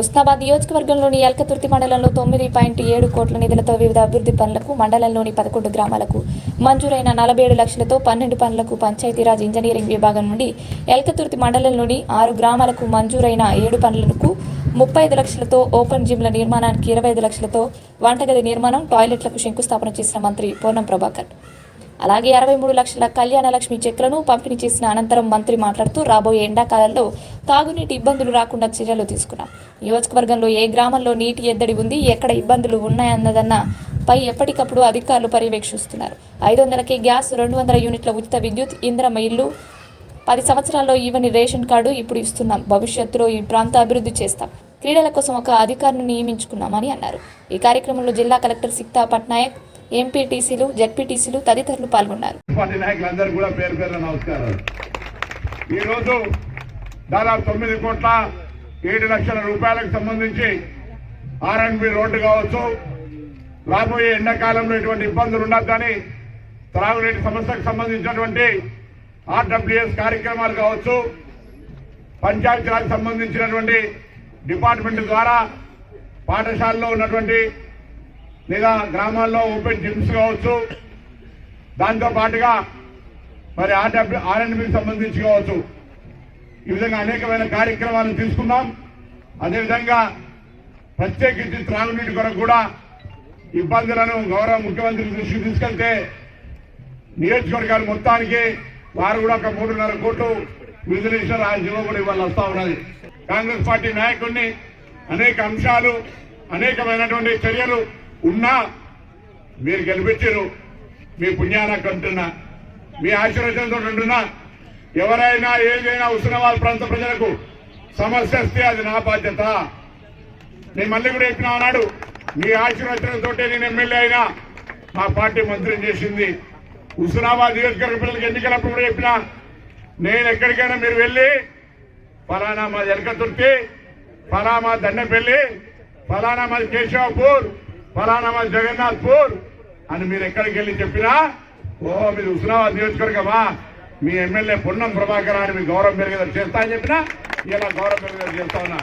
ఉస్నాబాద్ నియోజకవర్గంలోని ఎల్కతుర్తి మండలంలో తొమ్మిది పాయింట్ ఏడు కోట్ల నిధులతో వివిధ అభివృద్ధి పనులకు మండలంలోని పదకొండు గ్రామాలకు మంజూరైన నలభై ఏడు లక్షలతో పన్నెండు పనులకు పంచాయతీరాజ్ ఇంజనీరింగ్ విభాగం నుండి ఎల్కతుర్తి మండలంలోని ఆరు గ్రామాలకు మంజూరైన ఏడు పనులకు ముప్పై ఐదు లక్షలతో ఓపెన్ జిమ్ల నిర్మాణానికి ఇరవై ఐదు లక్షలతో వంటగది నిర్మాణం టాయిలెట్లకు శంకుస్థాపన చేసిన మంత్రి పూర్ణం ప్రభాకర్. అలాగే అరవై మూడు లక్షల కళ్యాణ లక్ష్మి చెక్లను పంపిణీ చేసిన అనంతరం మంత్రి మాట్లాడుతూ రాబోయే ఎండాకాలంలో తాగునీటి ఇబ్బందులు రాకుండా చర్యలు తీసుకున్నాం. నియోజకవర్గంలో ఏ గ్రామంలో నీటి ఎద్దడి ఉంది ఎక్కడ ఇబ్బందులు ఉన్నాయన్నదన్న పై ఎప్పటికప్పుడు అధికారులు పర్యవేక్షిస్తున్నారు. ఐదు వందలకి గ్యాస్ రెండు వందల యూనిట్ల ఉచిత విద్యుత్ ఇంద్రమ ఇల్లు పది సంవత్సరాల్లో ఇవని రేషన్ కార్డు ఇప్పుడు ఇస్తున్నాం. భవిష్యత్తులో ఈ ప్రాంత అభివృద్ధి చేస్తాం. క్రీడల కోసం ఒక అధికారిని నియమించుకున్నామని అన్నారు. ఈ కార్యక్రమంలో జిల్లా కలెక్టర్ సిక్తా పట్నాయక్ ఎంపీటీసీలు జెడ్పీటీసీలు తదితరులు పాల్గొన్నారు. కూడా ఈరోజు దాదాపు తొమ్మిది కోట్ల ఏడు లక్షల రూపాయలకు సంబంధించి ఆర్ఎన్బి రోడ్డు కావచ్చు రాబోయే ఎండాకాలంలో ఎటువంటి ఇబ్బందులు ఉండదు కానీ త్రాగునీటి సమస్యకు సంబంధించినటువంటి ఆర్డబ్ల్యూఎస్ కార్యక్రమాలు కావచ్చు పంచాయతీరాజ్ సంబంధించినటువంటి డిపార్ట్మెంట్ ద్వారా పాఠశాలలో ఉన్నటువంటి లేదా గ్రామాల్లో ఓపెన్ జిమ్స్ కావచ్చు. దాంతో పాటుగా మరి ఆర్డబ్ల్యూ ఆర్ఎన్బికి సంబంధించి కావచ్చు. ఈ విధంగా అనేకమైన కార్యక్రమాలను తీసుకున్నాం. అదేవిధంగా ప్రత్యేకించి త్రాగునీటి కొరకు కూడా ఇబ్బందులను గౌరవ ముఖ్యమంత్రి దృష్టికి తీసుకెళ్తే నియోజకవర్గాలు మొత్తానికి వారు కూడా ఒక మూడున్నర కోట్లు విడుదల ఇచ్చారు ఆ జిల్లా కూడా ఇవాళ వస్తా ఉన్నది. కాంగ్రెస్ పార్టీ నాయకుడిని అనేక అంశాలు అనేకమైనటువంటి చర్యలు ఉన్నా మీరు గెలిపించారు. మీ పుణ్యాన కంటున్నా మీ ఆశీర్వచనంతో ఉంటున్నా ఎవరైనా ఏదైనా ఉస్మానాబాద్ ప్రాంత ప్రజలకు సమస్య వస్తే అది నా బాధ్యత. నేను మళ్ళీ కూడా చెప్పిన అన్నాడు మీ ఆశీర్వచనంతో నేను ఎమ్మెల్యే అయినా మా పార్టీ మంత్రిని చేసింది. హుస్నాబాద్ నియోజకవర్గ పిల్లలకి ఎన్నికలప్పుడు కూడా చెప్పిన నేను ఎక్కడికైనా మీరు వెళ్ళి ఫలానా మాది ఎలకతుర్తి ఫలానా మా దండపల్లి ఫలానా మాది కేశవపూర్ ఫలానా మాది జగన్నాథ్పూర్ అని మీరు ఎక్కడికి వెళ్ళి చెప్పినా ఓ మీరు హుస్నాబాద్ నియోజకవర్గమా? మీ ఎమ్మెల్యే పొన్నం ప్రభాకర్ అని మీ గౌరవం పెరిగేదారు చేస్తా అని చెప్పినా ఇలా గౌరవం పెరిగేదారు చేస్తా ఉన్నా